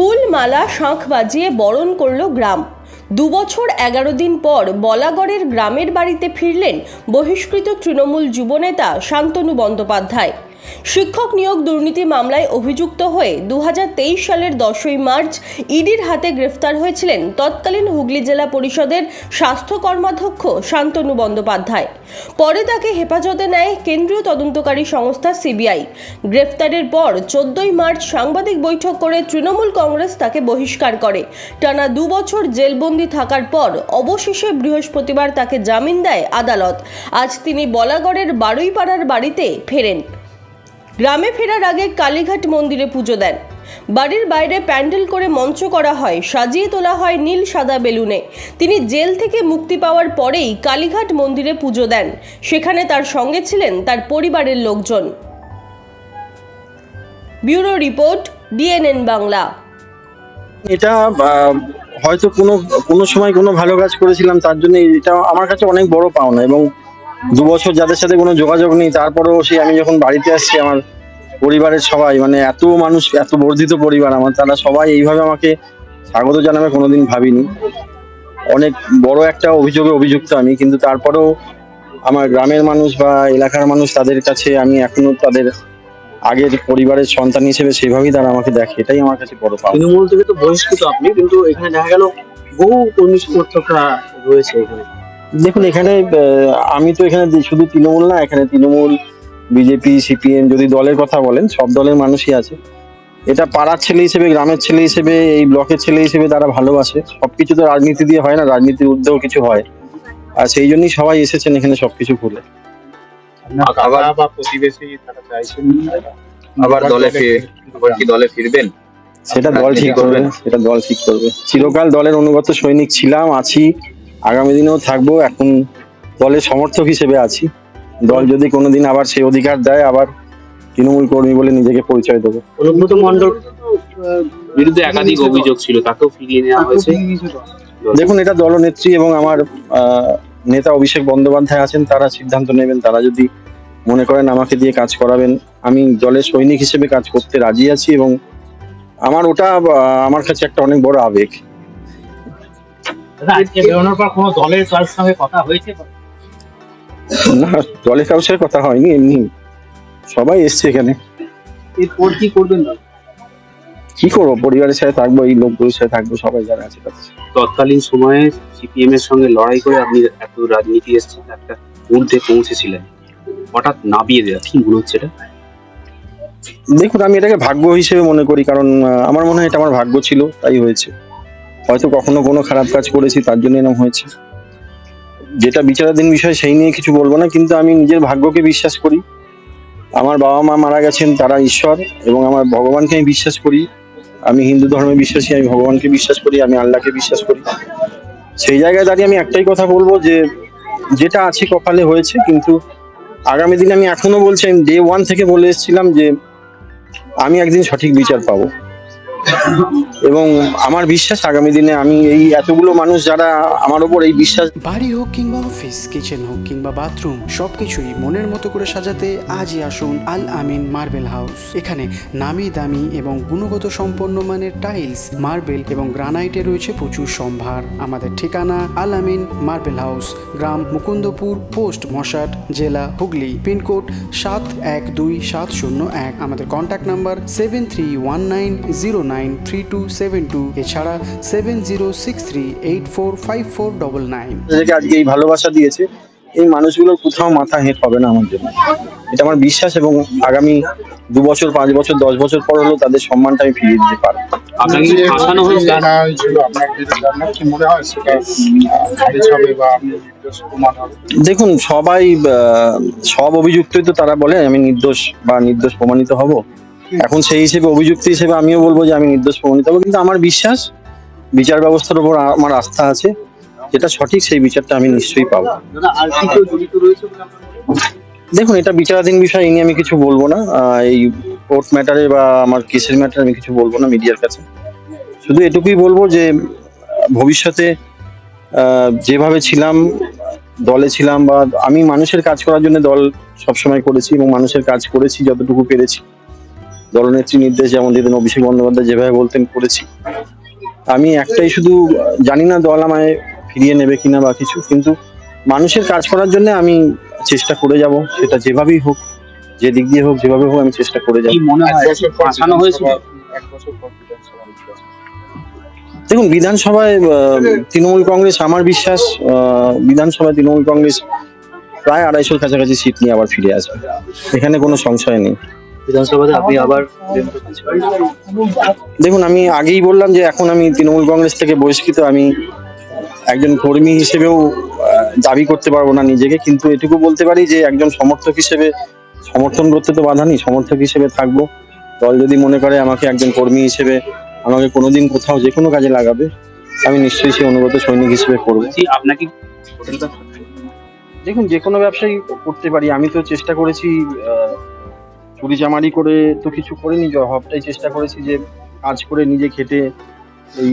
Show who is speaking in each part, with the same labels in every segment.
Speaker 1: ফুল মালা শাঁখ বাজিয়ে বরণ করল গ্রাম। দুবছর এগারো দিন পর বলাগড়ের গ্রামের বাড়িতে ফিরলেন বহিষ্কৃত তৃণমূল যুবনেতা শান্তনু বন্দ্যোপাধ্যায়। শিক্ষক নিয়োগ দুর্নীতি মামলায় অভিযুক্ত হয়ে দু হাজার তেইশ সালের দশই মার্চ ইডির হাতে গ্রেফতার হয়েছিলেন তৎকালীন হুগলি জেলা পরিষদের স্বাস্থ্য কর্মাধ্যক্ষ শান্তনু বন্দ্যোপাধ্যায়। পরে তাকে হেফাজতে নেয় কেন্দ্রীয় তদন্তকারী সংস্থা সিবিআই। গ্রেফতারের পর চোদ্দই মার্চ সাংবাদিক বৈঠক করে তৃণমূল কংগ্রেস তাকে বহিষ্কার করে। টানা দু বছর জেলবন্দি থাকার পর অবশেষে বৃহস্পতিবার তাকে জামিন দেয় আদালত। আজ তিনি বলাগড়ের বারুইপাড়ার বাড়িতে ফেরেন। গ্রামে ফেরার আগে কালীঘাট মন্দিরে পুজো দেন। বাড়ির বাইরে প্যান্ডেল করে মঞ্চ করা হয়, সাজিয়ে তোলা হয় নীল সাদা বেলুনে। তিনি জেল থেকে মুক্তি পাওয়ার পরেই কালীঘাট মন্দিরে পুজো দেন। সেখানে তার সঙ্গে ছিলেন তার পরিবারের লোকজন। Bureau report, DNN Bangla.
Speaker 2: এটা হয়তো কোনো কোনো সময় কোনো ভালো কাজ করেছিলাম, তার জন্য এটা আমার কাছে অনেক বড় পাওনা এবং দু বছর যাদের সাথে কোনো যোগাযোগ নেই, তারপরেও সেই আমি যখন বাড়িতে আসছি আমার পরিবারের সবাই মানে এত মানুষ, এত বর্ধিত পরিবার আমার, তারা সবাই এইভাবে আমাকে স্বাগত জানাবে কোনোদিন ভাবিনি। অনেক বড় একটা অভিযোগে অভিযুক্ত আমি, কিন্তু তারপরেও আমার গ্রামের মানুষ বা এলাকার মানুষ তাদের কাছে আমি এখনও তাদের আগের পরিবারের সন্তান হিসেবে সেভাবেই তারা আমাকে দেখে, এটাই আমার কাছে বড় পাওয়া
Speaker 3: তৃণমূল থেকে তো বহিষ্কৃত আপনি, কিন্তু এখানে দেখা গেল বহু কর্মী সমর্থকরা রয়েছে এখানে।
Speaker 2: দেখুন এখানে আহ, আমি তো এখানে শুধু তৃণমূল না এখানে তৃণমূল বিজেপি সিপিএম যদি দলের কথা বলেন সব দলের মানুষই আছে। এটা পাড়ার ছেলে হিসেবে গ্রামের ছেলে হিসেবে এই ব্লকের ছেলে হিসেবে তারা ভালোবাসে। সবকিছু তো রাজনীতি দিয়ে হয় না রাজনীতির উদ্যোগ কিছু হয়। আর সেই জন্যই সবাই এসেছেন এখানে সবকিছু ভুলে
Speaker 4: আবার
Speaker 3: বা প্রতিবেশী তারা চাইছেন
Speaker 4: আবার দলে আবার কি দলে ফিরবেন?
Speaker 2: সেটা দল ঠিক করবে সেটা দল ঠিক করবে। চিরকাল দলের অনুগত সৈনিক ছিলাম আছি। আগামী দিনেও থাকব। এখন দলের সমর্থক হিসেবে আছি। দল যদি কোনোদিন আবার সেই অধিকার দেয় আবার তৃণমূল কর্মী বলে নিজেকে পরিচয় দেবো।
Speaker 3: অনুব্রত মন্ডল বিরুদ্ধে একাধিক অভিযোগ ছিল তাকেও ফিরিয়ে নেওয়া হয়েছে।
Speaker 2: দেখুন এটা দলনেত্রী এবং আমার আহ, নেতা অভিষেক বন্দ্যোপাধ্যায় আছেন তারা সিদ্ধান্ত নেবেন তারা যদি মনে করেন আমাকে দিয়ে কাজ করাবেন আমি দলের সৈনিক হিসেবে কাজ করতে রাজি আছি এবং আমার ওটা আমার কাছে একটা অনেক বড় আবেগ।
Speaker 3: আজকে বেরোনোর পর কোনো দলের কারোর সঙ্গে কথা হয়েছে?
Speaker 2: না দলের কারোর সাথে কথা হয়নি এমনি সবাই এসছে এখানে।
Speaker 3: এরপর কি করবেন না
Speaker 2: কি করব? পরিবারের সাথে থাকব এই লোকগুলোর সাথে থাকব সবাই যারা আছে তাদের
Speaker 3: তৎকালীন সময়ে সিপিএম এর সঙ্গে লড়াই করে আপনি এত রাজনীতি এসেছেন একটা ঊর্ধ্বে পৌঁছেছিলেন। হঠাৎ নাবিয়ে দেওয়া কি মনে হচ্ছে এটা?
Speaker 2: দেখুন আমি এটাকে ভাগ্য হিসেবে মনে করি কারণ আমার মনে হয় এটা আমার ভাগ্য ছিল তাই হয়েছে। হয়তো কখনো কোনো খারাপ কাজ করেছি, তার জন্য এরকম হয়েছে। যেটা বিচারাধীন বিষয় সেই নিয়ে কিছু বলব না, কিন্তু আমি নিজের ভাগ্যকে বিশ্বাস করি। আমার বাবা মা মারা গেছেন, তারা ঈশ্বর, এবং আমার ভগবানকে আমি বিশ্বাস করি। আমি হিন্দু ধর্মে বিশ্বাসী, আমি ভগবানকে বিশ্বাস করি, আমি আল্লাহকে বিশ্বাস করি। সেই জায়গায় দাঁড়িয়ে আমি একটাই কথা বলব যে, যেটা আছে কপালে হয়েছে, কিন্তু আগামী দিনে আমি এখনও বলছি, আমি ডে ওয়ান থেকে বলে এসেছিলাম যে, আমি একদিন সঠিক বিচার পাবো। এবং আমার বিশ্বাস আগামী দিনে আমি এই এতগুলো মানুষ যারা আমার ওপর এই বিশ্বাস
Speaker 5: বাড়ি হোক কিংবা অফিস কিচেন হোক কিংবা বাথরুম সবকিছুই মনের মতো করে সাজাতে আজই আসুন আল আমিন মার্বেল হাউস। এখানে নামি দামি এবং গুণগত সম্পন্ন মানের টাইলস মার্বেল এবং গ্রানাইটে রয়েছে প্রচুর সম্ভার। আমাদের ঠিকানা আল আমিন মার্বেল হাউস, গ্রাম মুকুন্দপুর, পোস্ট মশাট, জেলা হুগলি, পিনকোড সাত এক দুই সাত শূন্য এক। আমাদের contact number seven three one nine zero nine three two seven two এছাড়া seven zero six three eight four five four double nine.
Speaker 2: আজকে এই ভালোবাসা দিয়েছে এই মানুষগুলোর কোথাও মাথা হেঁট হবে না আমার জন্য। এটা আমার বিশ্বাস এবং আগামী দু বছর পাঁচ বছর দশ বছর পর হলেও তাদের সম্মানটা আমি ফিরিয়ে দিতে পারব। দেখুন সবাই সব অভিযুক্তই তো তারা বলে আমি নির্দোষ বা নির্দোষ প্রমাণিত হব। এখন সেই হিসেবে অভিযুক্ত হিসেবে আমিও বলব যে আমি নির্দোষ প্রমাণিত হব। কিন্তু আমার বিশ্বাস বিচার ব্যবস্থার উপর আমার আস্থা আছে যেটা সঠিক সেই বিচারটা আমি নিশ্চয়ই পাবো? দেখুন এটা বিচারাধীন বিষয় এই নিয়ে আমি কিছু বলব না। এই কোর্ট ম্যাটারে বা আমার কেসের ম্যাটারে আমি কিছু বলব না মিডিয়ার কাছে। শুধু এটুকুই বলব যে ভবিষ্যতে যেভাবে ছিলাম দলে ছিলাম বা আমি মানুষের কাজ করার জন্য দল সবসময় করেছি এবং মানুষের কাজ করেছি যতটুকু পেরেছি। দলনেত্রী নির্দেশ যেমন দিতেন অভিষেক বন্দ্যোপাধ্যায় যেভাবে বলতেন করেছি। আমি একটাই শুধু জানি না দল আমায় ফিরিয়ে নেবে কিনা বা কিছু কিন্তু মানুষের কাজ করার জন্য আমি চেষ্টা করে যাব সেটা যেভাবেই হোক যে দিক দিয়ে হোক যেভাবে হোক আমি চেষ্টা করে যাব।
Speaker 6: বিধানসভা নির্বাচন।
Speaker 2: দেখুন বিধানসভায় আহ, তৃণমূল কংগ্রেস আমার বিশ্বাস আহ, বিধানসভায় তৃণমূল কংগ্রেস প্রায় আড়াইশোর কাছাকাছি সিট নিয়ে আবার ফিরে আসবে। এখানে কোনো সংশয় নেই।
Speaker 3: বিধানসভাতে আপনি আবার
Speaker 2: দেখুন আমি আগেই বললাম যে এখন আমি তৃণমূল কংগ্রেস থেকে বহিষ্কৃত আমি একজন কর্মী হিসেবেও দাবি করতে পারব না নিজেকে কিন্তু এটুকু বলতে পারি যে একজন সমর্থক হিসেবে সমর্থন করতে তো বাধা নেই সমর্থক হিসেবে থাকব। দল যদি মনে করে আমাকে একজন কর্মী হিসেবে আমাকে কোনোদিন কোথাও যে কোনো কাজে লাগাবে আমি নিশ্চয়ই সেই অনুগত সৈনিক হিসেবে করব।
Speaker 3: আপনাকে
Speaker 2: দেখুন যে কোনো ব্যবসায়ী করতে পারি আমি তো চেষ্টা করেছি আহ, চুরি চামারি করে তো কিছু করিনি সবটাই চেষ্টা করেছি যে কাজ করে নিজে খেটে এই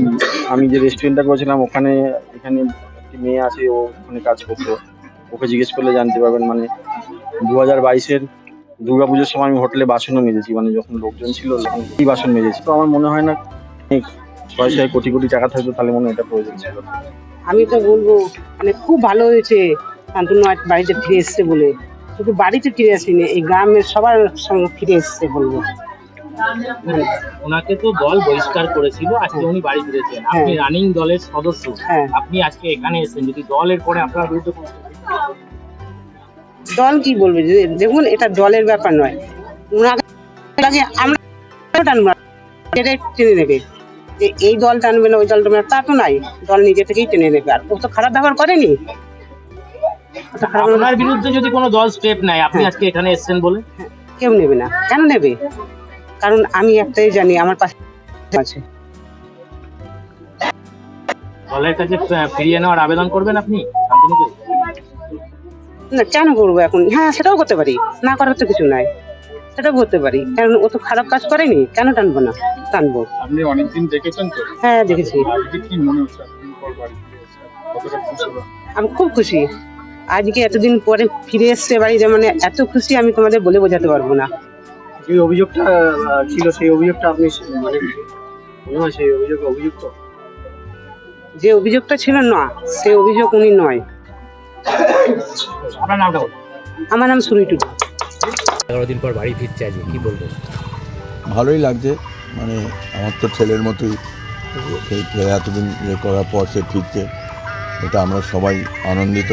Speaker 2: আমি যে রেস্টুরেন্টটা করেছিলাম, ওখানে, এখানে একটি মেয়ে আছে, ও ওখানে কাজ করতো। ওকে জিজ্ঞেস করলে জানতে পারবেন মানে দু হাজার বাইশের দুর্গা পুজোর সময় আমি হোটেলে বাসনও মেজেছি মানে যখন লোকজন ছিল তখন এই বাসন মেজেছি। তো আমার মনে হয় না ছয় ছয় কোটি কোটি টাকা থাকতো তাহলে মনে হয় এটা প্রয়োজন ছিল।
Speaker 7: আমি তো বলব মানে খুব ভালো হয়েছে শান্তনু বাড়িতে ফিরে এসছে বলে। শুধু বাড়িতে ফিরে আসেনি এই গ্রামের সবার সঙ্গে ফিরে এসছে বলব।
Speaker 8: ওনাকে তো দল বহিষ্কার করেছিল আজকে উনি বাড়ি ফিরেছেন। আপনি রানিং দলের সদস্য।
Speaker 7: হ্যাঁ।
Speaker 8: আপনি আজকে এখানে এসেছেন যদি দলের পরে আপনার বিরুদ্ধে
Speaker 7: দল কি বলবে? যে দেখুন এটা দলের ব্যাপার নয়। ওনাকে আমরা টানবো। টেনে নেবে। যে এই দল টানবে না ওই দল টানবে তা তো নাই। দল নিজে থেকেই টেনে নেবে। আর ও তো খারাপ ব্যবহার করেনি।
Speaker 8: আপনার বিরুদ্ধে যদি কোনো দল স্টেপ নেয় আপনি আজকে এখানে এসেছেন বলে?
Speaker 7: কেউ নেবে না। কেন নেবে? কারণ আমি একটাই জানি আমার পাশে আছে।
Speaker 8: দলের কাছে ফিরিয়ে নেওয়ার আবেদন করবেন আপনি? শান্তনুকে
Speaker 7: না কেন করব এখন? হ্যাঁ সেটাও করতে পারি। না করার তো কিছু নাই। সেটাও করতে পারি। কারণ ও তো খারাপ কাজ করেনি। কেন টানবো না? টানবো।
Speaker 6: আপনি অনেকদিন দেখেছেন তো?
Speaker 7: হ্যাঁ দেখেছি।
Speaker 6: কি মনে হচ্ছে?
Speaker 7: আমি খুব খুশি। আজকে এতদিন পরে ফিরে এসছে বাড়িতে মানে এত খুশি আমি তোমাদের বলে বোঝাতে পারব না।
Speaker 3: যে অভিযোগটা ছিল সেই অভিযোগটা আপনি মানে মনে হয় সেই অভিযোগ অভিযুক্ত?
Speaker 7: যে অভিযোগটা ছিল না সে অভিযোগ উনি নয়।
Speaker 8: আপনার নামটা বলুন।
Speaker 7: আমার নাম সুরি টুডু।
Speaker 8: এগারো দিন পর বাড়ি ফিরছে আজকে কি বলব
Speaker 9: ভালোই লাগছে মানে আমার তো ছেলের মতোই সেই এতদিন ইয়ে করার পর সে ফিরছে এটা আমরা সবাই আনন্দিত।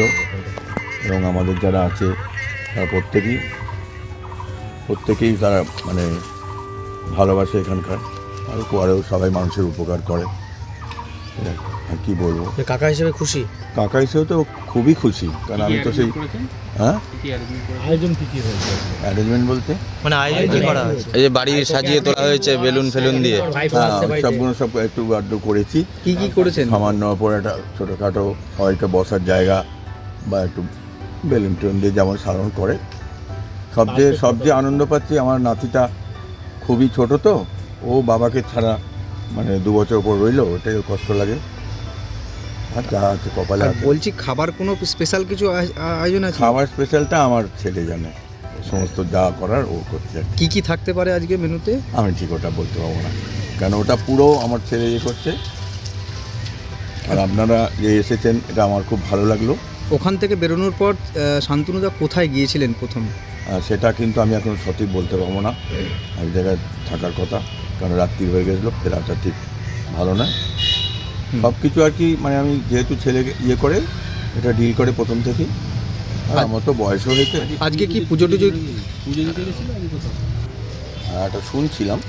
Speaker 9: এবং আমাদের যারা আছে তারা প্রত্যেকেই প্রত্যেকেই তারা মানে ভালোবাসে এখানকার। আর পরেও সবাই মানুষের উপকার করে। আর কি বলব?
Speaker 8: কাকা হিসেবে খুশি?
Speaker 9: কাকা হিসেবে তো খুবই খুশি। কারণ আমি তো সেই হ্যাঁ?
Speaker 8: আয়োজন কি কি হয়েছে?
Speaker 9: অ্যারেঞ্জমেন্ট বলতে?
Speaker 8: মানে আয়োজন কি করা হয়েছে?
Speaker 4: এই যে বাড়ি সাজিয়ে তোলা হয়েছে বেলুন ফেলুন দিয়ে।
Speaker 9: হ্যাঁ সবগুলো সব একটু আড্ডু করেছি।
Speaker 4: কি কি করেছেন?
Speaker 9: সামান্য ওপর একটা ছোটোখাটো সবাইকে বসার জায়গা বা একটু বেলুন টেলুন দিয়ে যেমন সাধারণ করে। সবচেয়ে সবচেয়ে আনন্দ পাচ্ছি আমার নাতিটা খুবই ছোট তো ও বাবাকে ছাড়া মানে দু বছর ওপর রইল ওটাই কষ্ট লাগে। আর যা আছে কপালে
Speaker 4: বলছি খাবার কোনো স্পেশাল কিছু আয়- আয়োজন আছে?
Speaker 9: খাবার স্পেশালটা আমার ছেলে জানে। সমস্ত যা করার ও করছে। কি
Speaker 4: কি থাকতে পারে আজকে মেনুতে?
Speaker 9: আমি ঠিক ওটা বলতে পারব না। কেন ওটা পুরো আমার ছেলে ইয়ে করছে। আর আপনারা যে এসেছেন এটা আমার খুব ভালো লাগল।
Speaker 4: ওখান থেকে বেরোনোর পর শান্তনুদা কোথায় গিয়েছিলেন প্রথম?
Speaker 9: আর সেটা কিন্তু আমি এখন সঠিক বলতে পারব না। এক জায়গায় থাকার কথা কারণ রাত্রি হয়ে গেছিল ফেরাটা ঠিক ভালো না। সব কিছু আর কি মানে আমি যেহেতু ছেলে ইয়ে করে এটা ডিল করে প্রথম থেকেই। আর আমার তো বয়সও হয়েছে।
Speaker 4: আজকে কি পুজো টুজো?
Speaker 9: আর একটা শুনছিলাম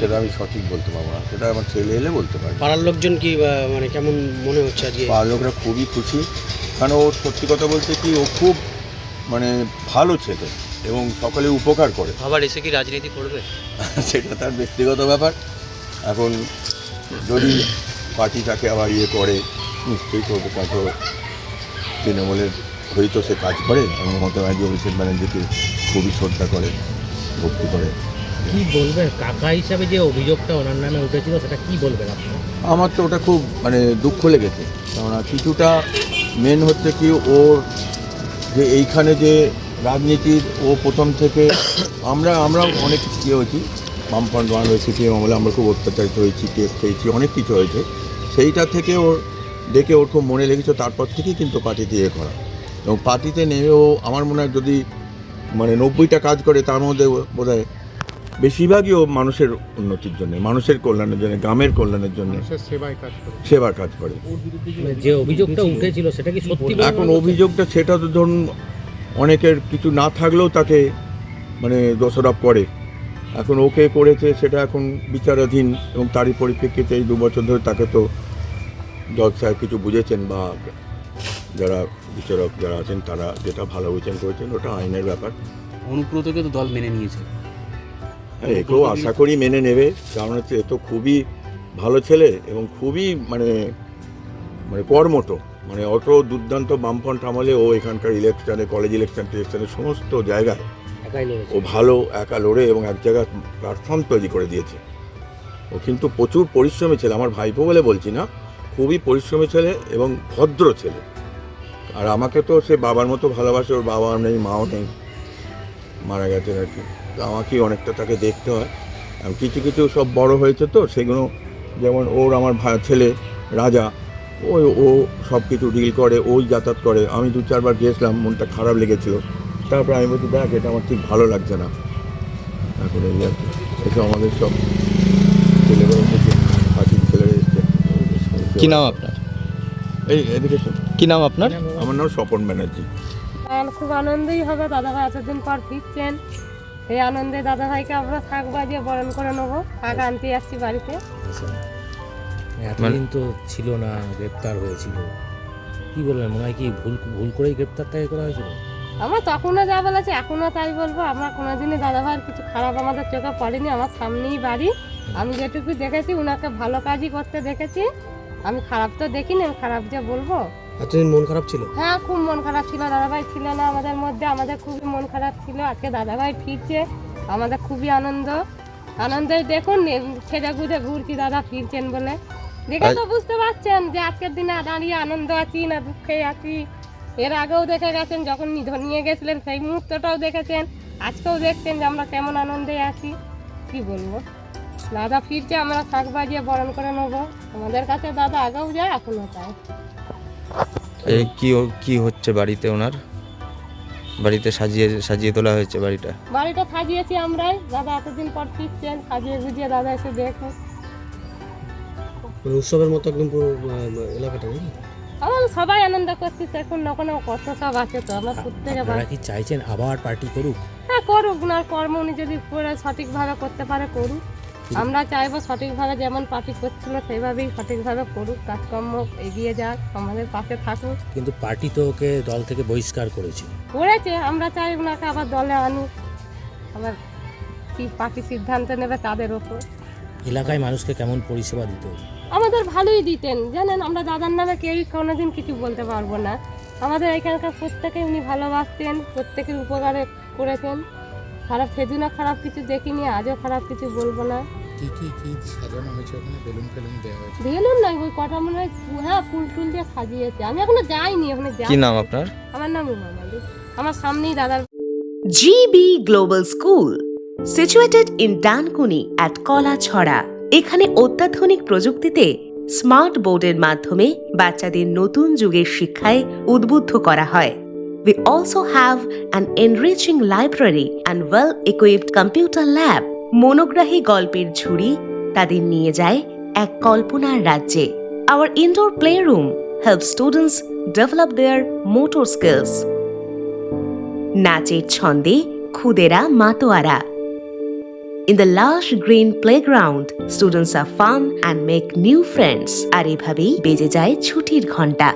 Speaker 9: সেটা আমি সঠিক বলতে পারব না। সেটা আমার ছেলে এলে বলতে পারবে।
Speaker 8: পাড়ার লোকজন কি মানে কেমন মনে হচ্ছে আজকে?
Speaker 9: পাড়ার লোকরা খুবই খুশি। কারণ ও সত্যি কথা বলতে কি ও খুব মানে ভালো ছেলে এবং সকলে উপকার করে।
Speaker 8: আবার এসে কি রাজনীতি করবে?
Speaker 9: সেটা তার ব্যক্তিগত ব্যাপার। এখন যদি পার্টি তাকে আবার ইয়ে করে নিশ্চয়ই করবে কারণ তো তৃণমূলের হয়েই তো সে কাজ করে। এবং মমতা ব্যানার্জি অভিষেক ব্যানার্জিকে খুবই শ্রদ্ধা করে ভক্তি করে।
Speaker 8: কি বলবেন? কাকা হিসাবে যে অভিযোগটা ওনার নামে উঠেছিল সেটা কি বলবেন আপনি?
Speaker 9: আমার তো ওটা খুব মানে দুঃখ লেগেছে। কেননা কিছুটা মেন হচ্ছে কি ওর যে এইখানে যে রাজনীতির ও প্রথম থেকে আমরা আমরা অনেক ইয়ে হয়েছি, বামফ্রন্ট বাংলা সিপিএম আমলে আমরা খুব অত্যাচারিত হয়েছি, কেস খেয়েছি, অনেক কিছু হয়েছে। সেইটা থেকে ওর দেখে ওর খুব মনে লেগেছে, তারপর থেকেই কিন্তু পার্টিতে ইয়ে করা। এবং পার্টিতে নেমেও আমার মনে হয় যদি মানে নব্বইটা কাজ করে, তার মধ্যে বোধ হয় বেশিরভাগই ও মানুষের উন্নতির জন্য মানুষের কল্যাণের জন্য গ্রামের কল্যাণের জন্য
Speaker 6: সেবায় কাজ করে।
Speaker 9: সেবার কাজ করে।
Speaker 8: মানে যে অভিযোগটা উঠেছিল সেটা কি সত্যি
Speaker 9: এখন অভিযোগটা সেটা তো ধরুন অনেকের কিছু না থাকলেও তাকে মানে দোষারোপ করে। এখন ওকে করেছে সেটা এখন বিচারাধীন এবং তারই পরিপ্রেক্ষিতে এই দু বছর ধরে তাকে তো জজ সাহেব কিছু বুঝেছেন বা যারা বিচারক যারা আছেন তারা যেটা ভালো বুঝেন করেছেন ওটা আইনের ব্যাপার।
Speaker 5: অনুব্রতকে তো দল মেনে নিয়েছে।
Speaker 9: একেও আশা করি মেনে নেবে। কারণ হচ্ছে এ তো খুবই ভালো ছেলে এবং খুবই মানে মানে কর্মঠ। মানে অত দুর্দান্ত বামফ্রন্ট আমলে ও এখানকার ইলেকশনে কলেজ ইলেকশন টিলেকশনে সমস্ত জায়গায় ও ভালো একা লড়ে এবং এক জায়গায় প্ল্যাটফর্ম তৈরি করে দিয়েছে। ও কিন্তু প্রচুর পরিশ্রমী ছেলে। আমার ভাইপো বলে বলছি না খুবই পরিশ্রমী ছেলে এবং ভদ্র ছেলে। আর আমাকে তো সে বাবার মতো ভালোবাসে ওর বাবা নেই মাও নেই মারা গেছে আর কি তো আমাকেই অনেকটা তাকে দেখতে হয়। আর কিছু কিছু সব বড় হয়েছে তো সেগুলো যেমন ওর আমার ভাই ছেলে রাজা ওই ও সব কিছু ডিল করে ওই যাতায়াত করে। আমি দু চারবার গিয়েছিলাম মনটা খারাপ লেগেছিল। তারপরে আমি বলছি দেখ এটা আমার ঠিক ভালো লাগছে না। তারপরে এই আর কি এসব আমাদের সব ছেলেগুলো থেকে পাখির ছেলেরা এসছে।
Speaker 4: কি নাম আপনার?
Speaker 9: এই এদিকে।
Speaker 4: কি নাম আপনার?
Speaker 9: আমার নাম স্বপন ব্যানার্জি।
Speaker 10: আর খুব আনন্দই হবে দাদাভাই এতদিন পর ফিরছেন। এই আনন্দে দাদাভাইকে আমরা শাক বাজিয়ে বরণ করে নেব। শাক আনতে আসছি বাড়িতে।
Speaker 8: আচ্ছা। এতদিন তো ছিল না গ্রেপ্তার হয়েছিল। কি বলবেন মনে হয় কি ভুল ভুল করেই গ্রেপ্তার তাকে করা হয়েছিল?
Speaker 10: আমরা তখনও যা বলেছি এখনও তাই বলব। আমরা কোনোদিনই দাদাভাইয়ের কিছু খারাপ আমাদের চোখে পড়েনি আমার সামনেই বাড়ি। আমি যেটুকু দেখেছি ওনাকে ভালো কাজই করতে দেখেছি। আমি খারাপ তো দেখিনি আমি খারাপ যে বলব।
Speaker 8: এতদিন মন খারাপ ছিল?
Speaker 10: হ্যাঁ খুব মন খারাপ ছিল। দাদাভাই ছিল না আমাদের মধ্যে। আমাদের খুবই মন খারাপ ছিল। আজকে দাদাভাই ফিরছে। আমাদের খুবই আনন্দ। আনন্দে দেখুন ছেড়ে গুজে ঘুরছি দাদা ফিরছেন বলে। দেখে তো বুঝতে পারছেন যে আজকের দিনে দাঁড়িয়ে আনন্দ আছি না দুঃখে আছি। এর আগেও দেখে গেছেন যখন নিধন নিয়ে গেছিলেন সেই মুহূর্তটাও দেখেছেন। আজকেও দেখছেন যে আমরা কেমন আনন্দে আছি। কি বলব? দাদা ফিরছে আমরা শাক বাজিয়ে বরণ করে নেব। আমাদের কাছে দাদা আগেও যায় এখনও তাই
Speaker 4: এই কি কি হচ্ছে বাড়িতে ওনার? বাড়িতে সাজিয়ে সাজিয়ে তোলা হয়েছে বাড়িটা?
Speaker 10: বাড়িটা সাজিয়েছি আমরাই। দাদা এতদিন পর ফিরছেন সাজিয়ে গুজিয়ে দাদা এসে দেখুন।
Speaker 8: মানে উৎসবের মতো একদম পুরো এলাকাটা নাকি?
Speaker 10: আমরা সবাই আনন্দ করছি দেখুন না কোনো কত সব আছে তো আমরা প্রত্যেকে
Speaker 8: আপনারা কি চাইছেন আবার পার্টি করুক?
Speaker 10: হ্যাঁ করুক না কর্ম উনি যদি করে সঠিকভাবে করতে পারে করুক। আমরা চাইব সঠিকভাবে যেমন পার্টি করছিল সেইভাবেই সঠিকভাবে করুক কাজকর্ম এগিয়ে যাক আমাদের পাশে থাকুক।
Speaker 8: কিন্তু পার্টি তো ওকে দল থেকে বহিষ্কার করেছে।
Speaker 10: করেছে আমরা চাই ওনাকে আবার দলে আনুক। আবার কি পার্টি সিদ্ধান্ত নেবে তাদের ওপর।
Speaker 8: এলাকায় মানুষকে কেমন পরিষেবা দিত?
Speaker 10: আমাদের ভালোই দিতেন। জানেন আমরা দাদার নামে কেউই কোনোদিন কিছু বলতে পারব না। আমাদের এখানকার প্রত্যেকে উনি ভালোবাসতেন প্রত্যেকের উপকারে করেছেন। খারাপ সেদিনও খারাপ কিছু দেখিনি আজও খারাপ কিছু বলব না।
Speaker 6: কি কি কি সাজানো হয়েছে ওখানে? বেলুন ফেলুন দেওয়া হয়েছে।
Speaker 10: বেলুন নয় ওই কটা মনে হয় হ্যাঁ ফুল টুল দিয়ে সাজিয়েছে। আমি এখনও যাইনি ওখানে
Speaker 4: কি
Speaker 10: যাই
Speaker 4: নাম আপনার?
Speaker 10: আমার নাম উমা মালিক। আমার সামনেই দাদার
Speaker 11: Global School, situated in Dankuni at Kalachhara. এখানে অত্যাধুনিক প্রযুক্তিতে স্মার্ট বোর্ডের মাধ্যমে বাচ্চাদের নতুন যুগের শিক্ষায় উদ্বুদ্ধ করা হয়। We also have an enriching library and well-equipped computer lab. মনোগ্রাহী গল্পের ঝুড়ি তাদের নিয়ে যায় এক কল্পনার রাজ্যে Our indoor playroom helps students develop their motor skills. নাচের ছন্দে খুদেরা মাতোয়ারা In the lush green playground, students are fun and make new friends. আর এভাবেই বেজে যায় ছুটির ঘণ্টা